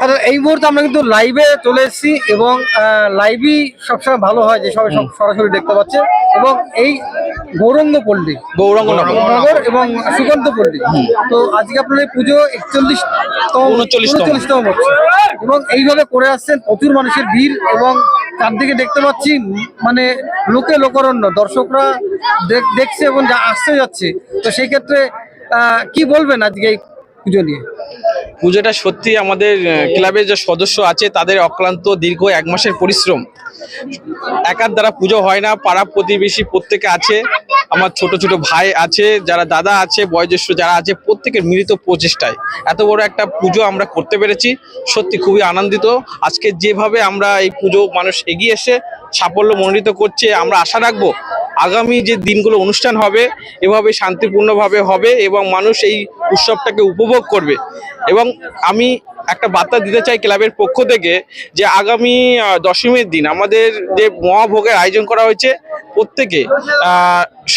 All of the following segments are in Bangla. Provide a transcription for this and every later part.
তাহলে এই মুহূর্তে আমরা কিন্তু লাইভে চলে এসেছি এবং লাইভই সবসময় ভালো হয় যে সবাই সব সরাসরি দেখতে পাচ্ছে। এবং এই গৌরঙ্গ পল্লী গৌরাঙ্গ নগর। এবং সুকান্ত পল্লী। তো আজকে আপনার এই পুজো একচল্লিশ উনচল্লিশতম। হচ্ছে এবং এইভাবে করে আসছেন প্রচুর মানুষের ভিড় এবং চারদিকে দেখতে পাচ্ছি মানে লোকে লোকরণ্য দর্শকরা দেখ- দেখছে এবং যা আসছে যাচ্ছে। তো সেই ক্ষেত্রে আহ, কি বলবেন আজকে এই পুজো নিয়ে? পুজোটা সত্যি আমাদের ক্লাবের যে সদস্য আছে, তাদের অক্লান্ত দীর্ঘ এক মাসের পরিশ্রম। একার দ্বারা পুজো হয় না, পাড়া প্রতিবেশী প্রত্যেকে আছে, আমার ছোট ছোট ভাই আছে, যারা দাদা আছে, বয়োজ্যেষ্ঠ যারা আছে, প্রত্যেকের মিলিত প্রচেষ্টায়। এত বড় একটা পুজো আমরা করতে পেরেছি, সত্যি খুবই আনন্দিত। আজকে যেভাবে আমরা এই পুজো মানুষ এগিয়ে এসে সাফল্য মণ্ডিত করছে, আমরা আশা রাখব আগামী যে দিনগুলো অনুষ্ঠান হবে, এভাবে শান্তিপূর্ণভাবে হবে এবং মানুষ এই উৎসবটাকে উপভোগ করবে। এবং আমি একটা বার্তা দিতে চাই ক্লাবের পক্ষ থেকে যে আগামী দশমীর দিন আমাদের যে মহাভোগের আয়োজন করা হয়েছে প্রত্যেকে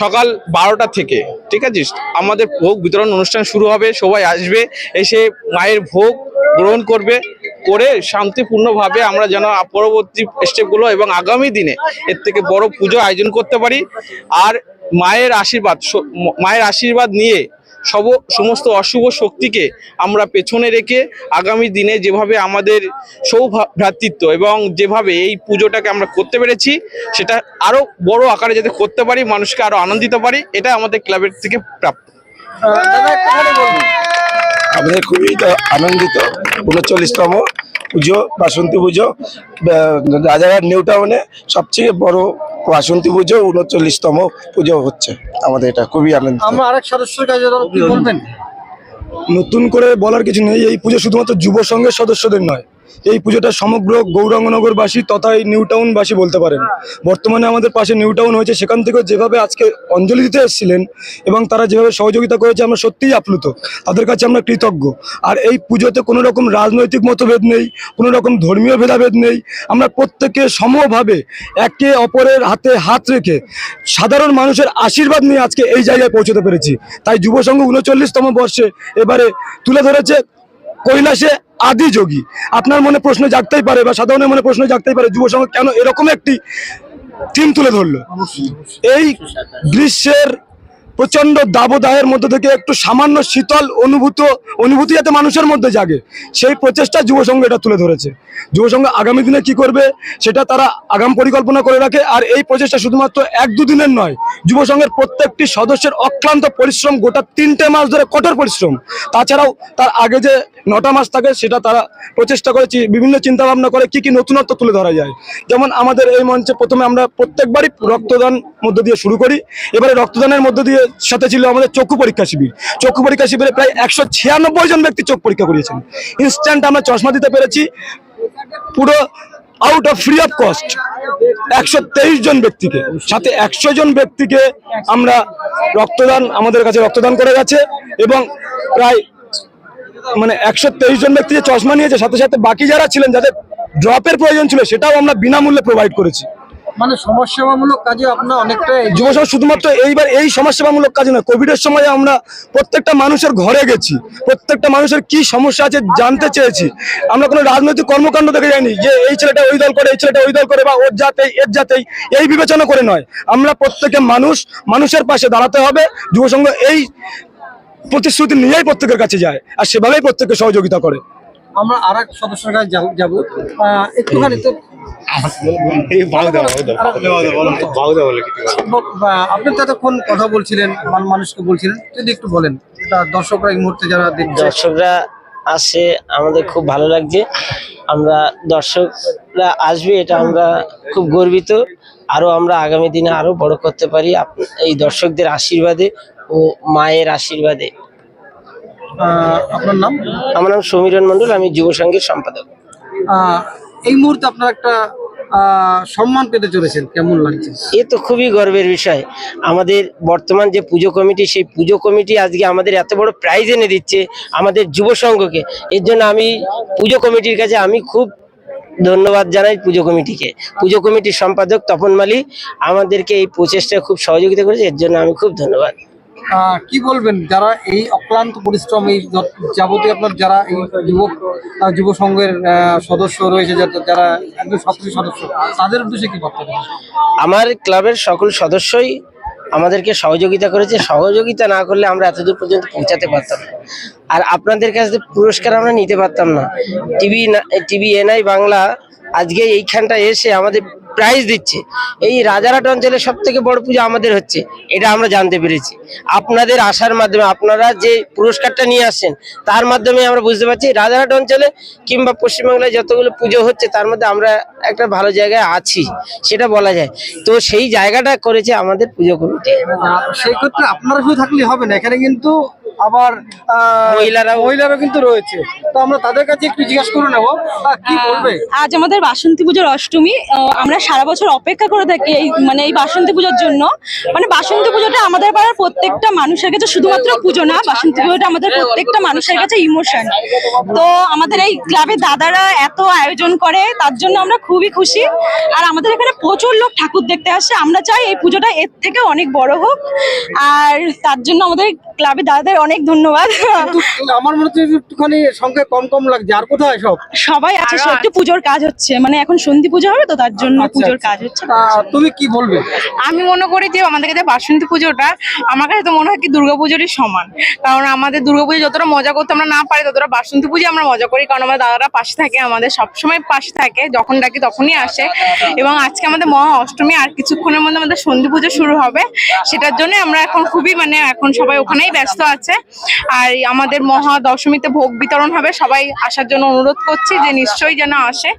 সকাল বারোটা থেকে, ঠিক আছে? আমাদের ভোগ বিতরণ অনুষ্ঠান শুরু হবে, সবাই আসবে, এসে মায়ের ভোগ গ্রহণ করবে, করে শান্তিপূর্ণভাবে আমরা যেন পরবর্তী স্টেপগুলো এবং আগামী দিনে এর থেকে বড় পুজো আয়োজন করতে পারি। আর মায়ের আশীর্বাদ মায়ের আশীর্বাদ নিয়ে সব সমস্ত অশুভ শক্তিকে আমরা পেছনে রেখে আগামী দিনে যেভাবে আমাদের সৌভ্রাতৃত্ব এবং যেভাবে এই পুজোটাকে আমরা করতে পেরেছি সেটা আরও বড় আকারে যাতে করতে পারি মানুষকে আরও আনন্দিত পারি এটা আমাদের ক্লাবের থেকে প্রাপ্ত। আমাদের খুবই আনন্দিত। উনচল্লিশতম পুজো বাসন্তী পুজো রাজাঘাট রাজারহাট নিউ টাউনে সবচেয়ে বড় বাসন্তী পুজো উনচল্লিশতম পুজো হচ্ছে আমাদের এটা। খুবই আনন্দ আমরা আরেক সদস্যের কাছে বলবেন? নতুন করে বলার কিছু নেই এই পুজো শুধুমাত্র যুব সংঘের সদস্যদের নয় এই পুজোটা সমগ্র গৌরাঙ্গনগরবাসী তথা এই নিউ টাউনবাসী বলতে পারেন। বর্তমানে আমাদের পাশে নিউ টাউন হয়েছে, সেখান থেকেও যেভাবে আজকে অঞ্জলি দিতে এসেছিলেন এবং তারা যেভাবে সহযোগিতা করেছে, আমরা সত্যিই আপ্লুত। তাদের কাছে আমরা কৃতজ্ঞ। আর এই পুজোতে কোনো রকম রাজনৈতিক মতভেদ নেই, কোনো রকম ধর্মীয় ভেদাভেদ নেই। আমরা প্রত্যেকে সমভাবে একে অপরের হাতে হাত রেখে সাধারণ মানুষের আশীর্বাদ নিয়ে আজকে এই জায়গায় পৌঁছতে পেরেছি। তাই যুব সংঘ উনচল্লিশতম বর্ষে এবারে তুলে ধরেছে কৈলাসে আদি যোগী। আপনার মনে প্রশ্ন জাগতেই পারে বা সাধারণের মনে প্রশ্ন জাগতেই পারে যুব সংঘ কেন এরকম একটি থিম তুলে ধরলো? এই গ্রীষ্মের প্রচণ্ড দাবদাহের মধ্যে থেকে একটু সামান্য শীতল অনুভূত, অনুভূতি যাতে মানুষের মধ্যে জাগে, সেই প্রচেষ্টা যুবসংঘ এটা তুলে ধরেছে। যুবসংঘ আগামী দিনে কি করবে, সেটা তারা আগাম পরিকল্পনা করে রাখে, আর এই প্রচেষ্টা শুধুমাত্র এক দুদিনের নয় যুবসংঘের প্রত্যেকটি সদস্যের অক্লান্ত পরিশ্রম, গোটা তিনটে মাস ধরে কঠোর পরিশ্রম। তাছাড়াও তার আগে যে নটা মাস থাকে, সেটা তারা প্রচেষ্টা করে বিভিন্ন চিন্তা ভাবনা করে কি কি নতুনত্ব তুলে ধরা যায়। যেমন আমাদের এই মঞ্চে প্রথমে আমরা প্রত্যেকবারই রক্তদান মধ্য দিয়ে শুরু করি। এবারে রক্তদানের মধ্য দিয়ে সাথে ছিল আমাদের চক্ষু পরীক্ষা শিবির। চক্ষু পরীক্ষা শিবিরে প্রায় একশো ছিয়ানব্বই জন ব্যক্তি চোখ পরীক্ষা করিয়েছেন। ইনস্ট্যান্ট আমরা চশমা দিতে পেরেছি। পুরো out of free of cost একশো তেইশ জন ব্যক্তিকে। সাথে একশো জন ব্যক্তিকে আমরা রক্তদান, আমাদের কাছে রক্তদান করে গেছে এবং প্রায় মানে একশো তেইশ জন ব্যক্তি যে চশমা নিয়েছে, সাথে সাথে বাকি যারা ছিলেন, যাদের ড্রপের প্রয়োজন ছিল, সেটাও আমরা বিনামূল্যে প্রোভাইড করেছি। মানে সমাজসেবামূলক কাজে আপনার অনেকটা যুব সমাজ শুধুমাত্র এইবার এই সমাজসেবামূলক কাজে না কোভিডের সময় আমরা প্রত্যেকটা মানুষের ঘরে গেছি। প্রত্যেকটা মানুষের কি সমস্যা আছে জানতে চেয়েছি। আমরা কোনো রাজনৈতিক কর্মকাণ্ড দেখে যাইনি যে এই ছেলেটা ওই দল করে এই ছেলেটা ওই দল করে বা ওর জাতেই এর জাতেই এই বিবেচনা করে নয়। আমরা প্রত্যেকে মানুষ মানুষের পাশে দাঁড়াতে হবে। যুব সংঘ এই প্রতিশ্রুতি নিয়েই প্রত্যেকের কাছে যায় আর সেভাবেই প্রত্যেককে সহযোগিতা করে। আমরা আর এক সদস্যের কাছে যাব- একটুখানি তো আপনি তো এতক্ষণ কথা বলছিলেন মান- মানুষকে বলছিলেন যদি একটু বলেন এটা দর্শকরা এই মুহূর্তে যারা দর্শকরা আসে আমাদের খুব ভালো লাগছে। আমরা দর্শকরা আসবে এটা আমরা খুব গর্বিত। আরও আমরা আগামী দিনে আরও বড় করতে পারি আপ- এই দর্শকদের আশীর্বাদে ও মায়ের আশীর্বাদে। আহ, আপনার নাম? আমার নাম সমীরণ মণ্ডল আমি যুব সংঘের সম্পাদক। এই মুহূর্তে আপনার একটা সম্মান পেতে চলেছেন, কেমন লাগছে? এ তো খুবই গর্বের বিষয়। আমাদের বর্তমান যে পুজো কমিটি, সেই পুজো কমিটি আজকে আমাদের এত বড় প্রাইজ এনে দিচ্ছে আমাদের যুব সংঘকে। এর জন্য আমি পুজো কমিটির কাছে আমি খুব ধন্যবাদ জানাই পুজো কমিটিকে। পুজো কমিটির সম্পাদক তপন মালি আমাদেরকে এই প্রচেষ্টায় খুব সহযোগিতা করেছে, এর জন্য আমি খুব ধন্যবাদ। কি বলবেন? যারা এই অক্লান্ত পরিশ্রম এই যাবতীয় আপনার যারা এই যুবক যুব সংঘের সদস্য রয়েছে, যারা- একজন সক্রিয় সদস্য, তাদের উদ্দেশ্যে কি বক্তব্য আমার ক্লাবের সকল সদস্যই আমাদেরকে সহযোগিতা করেছে। সহযোগিতা না করলে আমরা এতদূর পর্যন্ত পৌঁছাতে পারতাম আর আপনাদের কাছে পুরস্কার আমরা নিতে পারতাম না। টিভি টিভি এনআই বাংলা আজকে এইখানটা এসে আমাদের প্রাইজ দিচ্ছে। এই রাজারহাট অঞ্চলে সব থেকে বড় পুজো আমাদের হচ্ছে এটা আমরা জানতে পেরেছি। আপনাদের আসার মাধ্যমে আপনারা যে পুরস্কারটা নিয়ে আসছেন তার মাধ্যমে আমরা বুঝতে পারছি রাজারহাট অঞ্চলে কিংবা পশ্চিমবাংলায় যতগুলো পুজো হচ্ছে তার মধ্যে আমরা একটা ভালো জায়গায় আছি সেটা বলা যায়। তো সেই জায়গাটা করেছে আমাদের পুজো কমিটি। সেই ক্ষেত্রে আপনারা শুধু থাকলে হবে না এখানে কিন্তু আবার মহিলারা মহিলারাও কিন্তু রয়েছে। তো আমরা তাদের কাছে একটু জিজ্ঞাসা করে নেব কি বলবে? আজ আমাদের বাসন্তী পুজোর অষ্টমী আমরা সারা বছর অপেক্ষা করে থাকি এই মানে এই বাসন্তী পুজোর জন্য। মানে বাসন্তী পুজোটা আমাদের পাড়ার প্রত্যেকটা মানুষের কাছে শুধুমাত্র পুজো না বাসন্তী পুজোটা আমাদের প্রত্যেকটা মানুষের কাছে ইমোশন তো আমাদের এই ক্লাবের দাদারা এত আয়োজন করে তার জন্য আমরা খুবই খুশি। আর আমাদের এখানে প্রচুর লোক ঠাকুর দেখতে আসে। আমরা চাই এই পুজোটা এর থেকে অনেক বড় হোক। আর তার জন্য আমাদের ক্লাবের দাদাদের অনেক ধন্যবাদ। আমার মনে হচ্ছে একটুখানি কম কম লাগছে। আর কোথায় সব? সবাই আছে সত্যি পুজোর কাজ হচ্ছে। মানে এখন সন্ধি পুজো হবে তো তার জন্য আচ্ছা, পুজোর আচ্ছা। কাজ হচ্ছে। তুমি কি বলবে? আমি মনে করি যে আমাদের কাছে বাসন্তী পুজোটা আমার কাছে তো মনে হয় কি দুর্গাপুজোরই সমান। কারণ আমাদের দুর্গাপুজো যতটা মজা করতে আমরা না পারি ততটা বাসন্তী পুজো আমরা মজা করি। কারণ আমাদের দাদারা পাশে থাকে আমাদের সবসময় পাশে থাকে যখন ডাকি তখনই আসে। এবং আজকে আমাদের মহা অষ্টমী আর কিছুক্ষণের মধ্যে আমাদের সন্ধি পুজো শুরু হবে। সেটার জন্য আমরা এখন খুবই মানে এখন সবাই ওখানেই ব্যস্ত আছে। আর আমাদের মহা দশমীতে ভোগ বিতরণ হবে সবাই আসার জন্য অনুরোধ করছি যে নিশ্চয়ই যেন আসে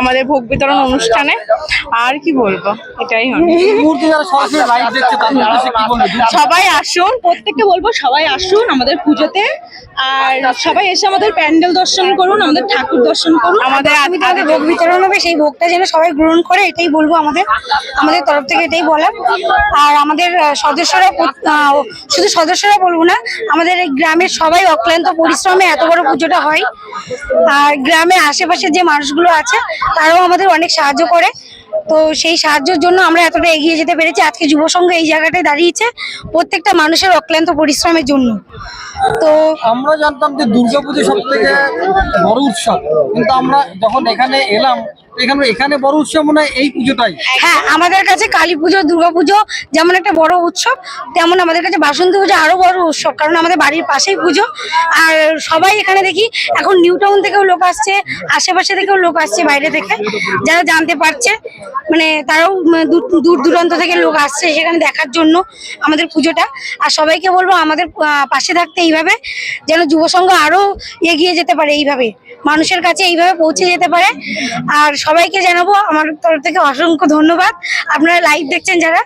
আমাদের ভোগ বিতরণ অনুষ্ঠানে। আর কি বলব? এটাই সবাই আসুন প্রত্যেককে বলব সবাই আসুন আমাদের পুজোতে। আর সবাই এসে আমাদের প্যান্ডেল দর্শন করুন আমাদের ঠাকুর দর্শন করুন। আমাদের আমি তাদের ভোগ বিতরণ হবে সেই ভোগটা যেন সবাই গ্রহণ করে এটাই বলব আমাদের। আমাদের তরফ থেকে এটাই বলার। আর আমাদের সদস্যরা শুধু সদস্যরা বলব না আমাদের এই গ্রামের সবাই অক্লান্ত পরিশ্রমে এত বড় পুজোটা হয়। আর গ্রামে আশেপাশে যে মানুষগুলো আছে, তারাও আমাদের অনেক সাহায্য করে। তো সেই সাহায্যের জন্য আমরা এতটা এগিয়ে যেতে পেরেছি। আজকে যুব সংঘ এই জায়গাটায় দাঁড়িয়েছে প্রত্যেকটা মানুষের অক্লান্ত পরিশ্রমের জন্য। তো আমরা জানতাম যে দুর্গাপুজো সব থেকে বড় উৎসব। কিন্তু আমরা যখন এখানে এলাম এখানে বড় উৎসব মনে এই পুজোটাই। হ্যাঁ আমাদের কাছে কালী পুজো, দুর্গা যেমন একটা বড় উৎসব, তেমন আমাদের কাছে বাসন্তী পুজো আরও বড় উৎসব, কারণ আমাদের বাড়ির পাশেই পুজো। আর সবাই এখানে দেখি, এখন নিউ টাউন থেকেও লোক আসছে, আশেপাশে থেকেও লোক আসছে বাইরে থেকে, যারা জানতে পারছে মানে তারাও দূর দূর দূরান্ত থেকে লোক আসছে সেখানে দেখার জন্য আমাদের পুজোটা। আর সবাইকে বলব, আমাদের পাশে থাকতে এইভাবে, যেন যুব সংঘ আরও এগিয়ে যেতে পারে এইভাবে, মানুষের কাছে এইভাবে পৌঁছে যেতে পারে। আর সবাইকে জানাব। আমার তরফ থেকে অসংখ্য ধন্যবাদ। আপনারা লাইভ দেখছেন যারা,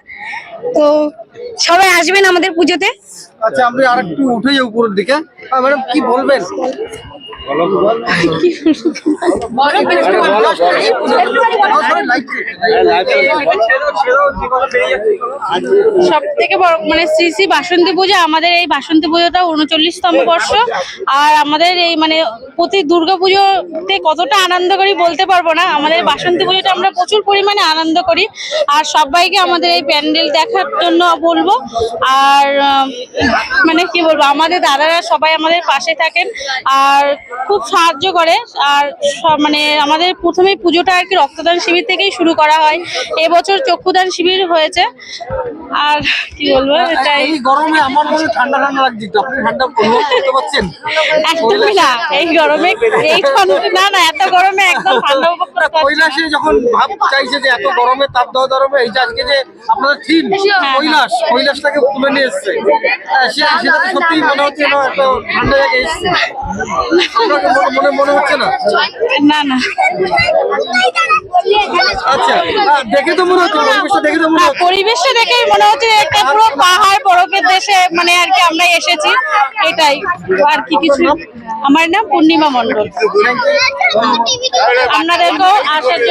তো সবাই আসবেন আমাদের পুজোতে। আচ্ছা আপনি আর একটু উঠে যাই উপরের দিকে। ম্যাডাম, কি বলবেন? সব থেকে বড় মানে শ্রী শ্রী বাসন্তী পুজো, আমাদের এই বাসন্তী পুজোটা উনচল্লিশতম বর্ষ। আর আমাদের এই মানে প্রতি দুর্গা পুজোতে কতটা আনন্দ করি বলতে পারব না। আমাদের বাসন্তী পুজোটা আমরা প্রচুর পরিমাণে আনন্দ করি। আর সবাইকে আমাদের এই প্যান্ডেল দেখার জন্য বলব। আর মানে কি বলব, আমাদের দাদারা সবাই আমাদের পাশে থাকেন। আর খুব সাহায্য করে। আর মানে আমাদের প্রথমেই পুজোটা আর কি রক্তদান শিবির থেকেই শুরু করা হয়। এবছর চক্ষুদান শিবির হয়েছে। আর কি বলব এটাই। এই গরমে আমার মনে হয় ঠান্ডা ঠান্ডা লাগছে আপনি ঠান্ডা অনুভব করতে পারছেন। একদমই না। এই গরমে এই ঠান্ডা- না না এত গরমে একদম ঠান্ডা উপভোগ করতে। কৈলাসে যখন ভাব চাইছে যে এত গরমে তাপ দেওয়া গরমে এই যে আজকে যে আপনাদের থিম কৈলাস কৈলাসটাকে তুলে নিয়ে এসছে। হ্যাঁ, সে- সেটা সত্যি মনে হচ্ছে না একটা ঠান্ডা জায়গায় এসছে। আপনাকে মনে- মনে মনে হচ্ছে না? না না। আচ্ছা হ্যাঁ, দেখে তো মনে হচ্ছে পরিবেশটা দেখে তো মনে না, হচ্ছে। পরিবেশটা দেখেই মনে হচ্ছে একটা পুরো পাহাড় বরফের দেশে মানে আর কি আমরা এসেছি এটাই। আর কি কিছু? আমার নাম পূর্ণিমা মণ্ডল। আপনাদেরকেও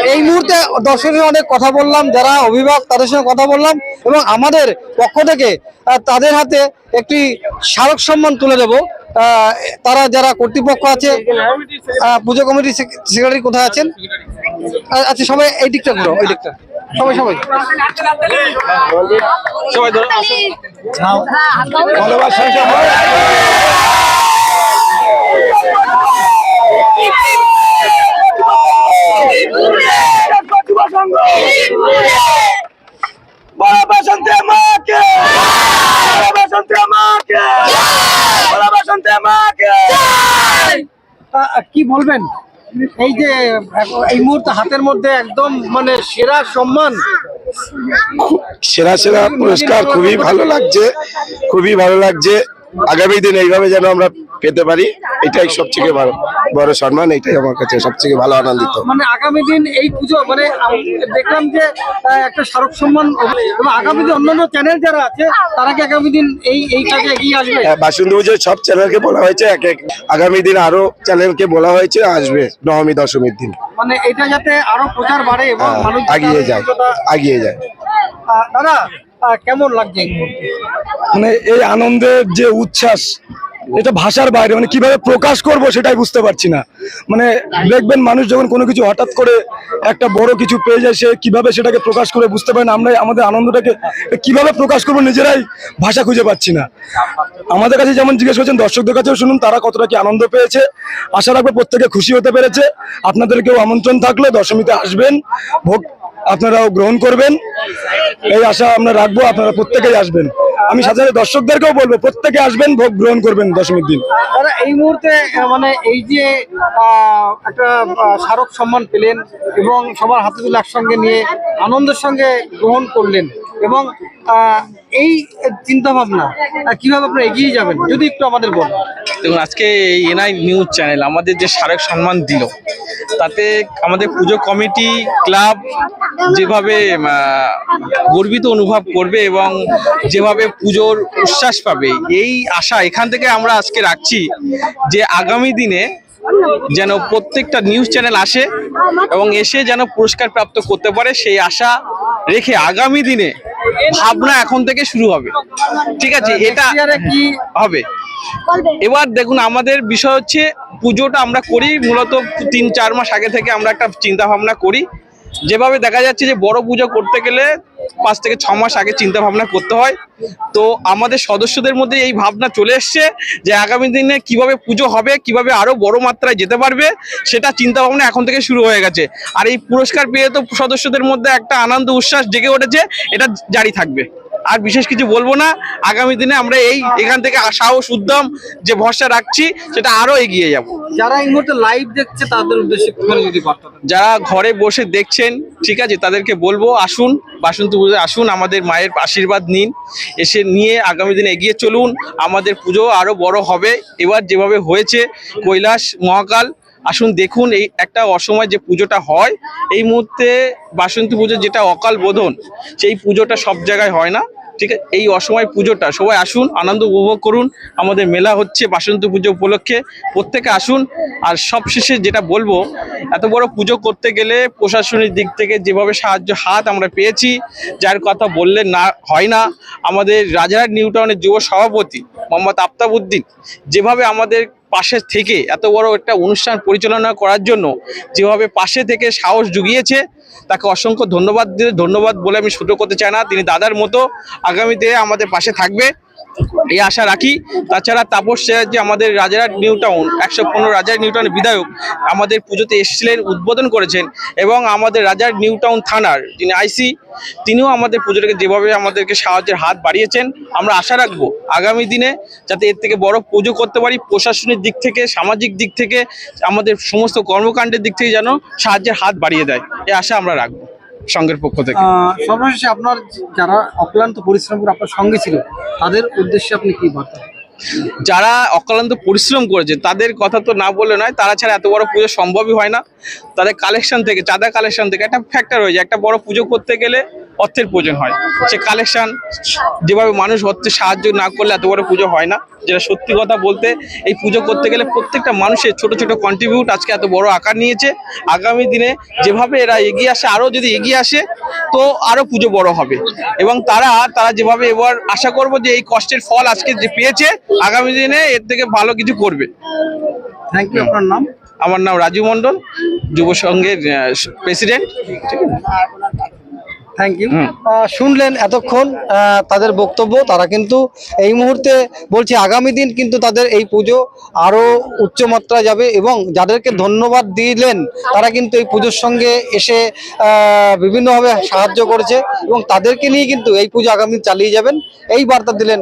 এই মুহূর্তে দর্শকের অনেক কথা বললাম যারা অভিভাবক তাদের সঙ্গে কথা বললাম এবং আমাদের পক্ষ থেকে তাদের হাতে একটি স্মারক সম্মান তুলে দেব। তারা যারা কর্তৃপক্ষ আছে আহ, পুজো কমিটির সেক্রেটারি কোথায় আছেন? আচ্ছা সবাই এই দিকটা ঘুরো ওই দিকটা। সবাই সবাই। সবাই ধরো আসুন। ভালোবাসা বাসন্তী মাকে বাসন্তী মাকে বাসন্তী মাকে আহ, কি বলবেন? এই যে, এই মুহূর্তে হাতের মধ্যে একদম মানে সেরা সম্মান। সেরা সেরা পুরস্কার, খুবই ভালো লাগছে, খুবই ভালো লাগছে। আগামী দিন এইভাবে যেন আমরা পেতে পারি, এটাই সবথেকে বড় বড় সম্মান এটাই আমার কাছে সবথেকে ভালো আনন্দিত। মানে আগামী দিন এই পুজো মানে দেখলাম যে একটা স্মারক সম্মান আগামী দিন অন্যান্য চ্যানেল যারা আছে তারা কি আগামী দিন এই এই কাজে এগিয়ে আসবে? হ্যাঁ, বাসন্তী পুজোয় সব চ্যানেলকে বলা হয়েছে এক এক আগামী দিন আরও চ্যানেলকে বলা হয়েছে আসবে নবমী দশমীর দিন। মানে এটা যাতে আরও প্রচার বাড়ে এবং হ্যাঁ, মানুষ আগিয়ে যায় আগিয়ে যায়। দাদা কেমন লাগছে মানে এই আনন্দের যে উচ্ছ্বাস এটা ভাষার বাইরে মানে কীভাবে প্রকাশ করব সেটাই বুঝতে পারছি না। মানে দেখবেন মানুষ যখন কোনো কিছু হঠাৎ করে একটা বড় কিছু পেয়ে যায়, সে কীভাবে সেটাকে প্রকাশ করে বুঝতে পারে না। আমরা আমাদের আনন্দটাকে কীভাবে প্রকাশ করব নিজেরাই ভাষা খুঁজে পাচ্ছি না। আমাদের কাছে যেমন জিজ্ঞেস করছেন, দর্শকদের কাছেও শুনুন, তারা কতটা কি আনন্দ পেয়েছে। আশা রাখব প্রত্যেকে খুশি হতে পেরেছে। আপনাদেরকেও আমন্ত্রণ থাকলে, দশমীতে আসবেন, ভোগ আপনারাও গ্রহণ করবেন। এই আশা আমরা রাখব, আপনারা প্রত্যেকেই আসবেন। আমি সাথে দর্শকদেরকেও বলব, প্রত্যেকে আসবেন, ভোগ গ্রহণ করবেন দশমীর দিন। এই মুহূর্তে মানে এই যে একটা স্মারক সম্মান পেলেন এবং সবার হাতে তুলে একসঙ্গে নিয়ে আনন্দের সঙ্গে গ্রহণ করলেন। এবং এই চিন্তা ভাবনা কীভাবে আপনারা এগিয়ে যাবেন? যদি একটু আমাদের বলেন। দেখুন, আজকে এই এনআই নিউজ চ্যানেল আমাদের যে স্মারক সম্মান দিল, তাতে আমাদের পুজো কমিটি, ক্লাব যেভাবে গর্বিত অনুভব করবে এবং যেভাবে পুজোর উচ্ছ্বাস পাবে, এই আশা এখান থেকে আমরা আজকে রাখছি যে আগামী দিনে যেন প্রত্যেকটা নিউজ চ্যানেল আসে এবং এসে যেন পুরস্কার প্রাপ্ত করতে পারে সেই আশা রেখে আগামী দিনে ভাবনা এখন থেকে শুরু হবে। ঠিক আছে, এটা কি হবে। এবার দেখুন, আমাদের বিষয় হচ্ছে পুজোটা আমরা করি, মূলত তিন চার মাস আগে থেকে আমরা একটা চিন্তা ভাবনা করি। যেভাবে দেখা যাচ্ছে যে বড় পুজো করতে গেলে পাঁচ থেকে ছ মাস আগে চিন্তা ভাবনা করতে হয়। তো আমাদের সদস্যদের মধ্যে এই ভাবনা চলে এসছে যে আগামী দিনে কীভাবে পুজো হবে, কীভাবে আরও বড় মাত্রায় যেতে পারবে, সেটা চিন্তা ভাবনা এখন থেকে শুরু হয়ে গেছে। আর এই পুরস্কার পেয়ে তো সদস্যদের মধ্যে একটা আনন্দ, উচ্ছ্বাস জেগে উঠেছে, এটা জারি থাকবে। আর বিশেষ কিছু বলব না। আগামী দিনে আমরা এই এখান থেকে সাহস উদ্যম যে ভরসা রাখছি সেটা আরও এগিয়ে যাব। যারা এই মুহূর্তে লাইভ দেখছে তাদের উদ্দেশ্যে। যারা ঘরে বসে দেখছেন ঠিক আছে তাদেরকে বলব আসুন বাসন্তী পুজোয় আসুন আমাদের মায়ের আশীর্বাদ নিন এসে নিয়ে আগামী দিনে এগিয়ে চলুন। আমাদের পুজো আরও বড় হবে। এবার যেভাবে হয়েছে কৈলাস মহাকাল আসুন দেখুন এই একটা অসময় যে পুজোটা হয়, এই মুহূর্তে বাসন্তী পুজো যেটা অকাল বোধন, সেই পুজোটা সব জায়গায় হয় না, ঠিক আছে? এই অসময় পুজোটা, সবাই আসুন, আনন্দ উপভোগ করুন। আমাদের মেলা হচ্ছে বাসন্তী পুজো উপলক্ষে, প্রত্যেকে আসুন। আর সবশেষে যেটা বলব, এত বড় পুজো করতে গেলে প্রশাসনিক দিক থেকে যেভাবে সাহায্য হাত আমরা পেয়েছি, যার কথা বললে না, হয় না। আমাদের রাজারহাট নিউটাউনের যুব সভাপতি মোহাম্মদ আফতাবুদ্দিন যেভাবে আমাদের পাশে থেকে এত বড় একটা অনুষ্ঠান পরিচালনা করার জন্য যেভাবে পাশে থেকে সাহস জুগিয়েছে, তাকে অসংখ্য ধন্যবাদ ধন্যবাদ বলে আমি ছোটো করতে চাই না। তিনি দাদার মতো আগামীতে আমাদের পাশে থাকবে। এই আশা রাখি। তাছাড়া তাপস যে আমাদের রাজারহাট নিউ টাউন, একশো পনেরো রাজার নিউ টাউনের বিধায়ক, আমাদের পুজোতে এসেছিলেন, উদ্বোধন করেছেন এবং আমাদের রাজার নিউ টাউন থানার যিনি আইসি, তিনিও আমাদের পুজোটাকে যেভাবে আমাদেরকে সাহায্যের হাত বাড়িয়েছেন। আমরা আশা রাখব আগামী দিনে যাতে এর থেকে বড় পুজো করতে পারি প্রশাসনিক দিক থেকে, সামাজিক দিক থেকে, আমাদের সমস্ত কর্মকাণ্ডের দিক থেকে যেন সাহায্যের হাত বাড়িয়ে দেয়। এই আশা আমরা রাখব। সংঘের পক্ষ থেকে? সর্বশেষে আপনার যারা অক্লান্ত পরিশ্রম করে আপনার সঙ্গে ছিল তাদের উদ্দেশ্যে আপনি কি বার্তা যারা অক্লান্ত পরিশ্রম করেছে তাদের কথা তো না বলে নয় তারা ছাড়া এত বড় পুজো সম্ভবই হয় না। তাদের কালেকশন থেকে চাঁদা কালেকশন থেকে একটা ফ্যাক্টর হয়ে যায় একটা বড় পুজো করতে গেলে অর্থের প্রয়োজন হয়। সে কালেকশন যেভাবে মানুষ অর্থে সাহায্য না করলে এত বড় পুজো হয় না। যেটা সত্যি কথা বলতে এই পুজো করতে গেলে প্রত্যেকটা মানুষের ছোট ছোট কন্ট্রিবিউট আজকে এত বড় আকার নিয়েছে। আগামী দিনে যেভাবে এরা এগিয়ে আসে আরও যদি এগিয়ে আসে তো আরও পুজো বড় হবে। এবং তারা তারা যেভাবে এবার আশা করব যে এই কষ্টের ফল আজকে যে পেয়েছে আগামী দিনে এর থেকে ভালো কিছু করবে। থ্যাংক ইউ আপনার নাম? আমার নাম রাজু মণ্ডল যুব সংঘের প্রেসিডেন্ট ঠিক আছে? থ্যাংক ইউ শুনলেন এতক্ষণ তাদের বক্তব্য তারা কিন্তু এই মুহূর্তে বলছে আগামী দিন কিন্তু তাদের এই পুজো আরও উচ্চমাত্রা যাবে এবং যাদেরকে ধন্যবাদ দিলেন তারা কিন্তু এই পুজোর সঙ্গে এসে আহ, বিভিন্নভাবে সাহায্য করেছে এবং তাদেরকে নিয়ে কিন্তু এই পুজো আগামী চালিয়ে যাবেন। এই বার্তা দিলেন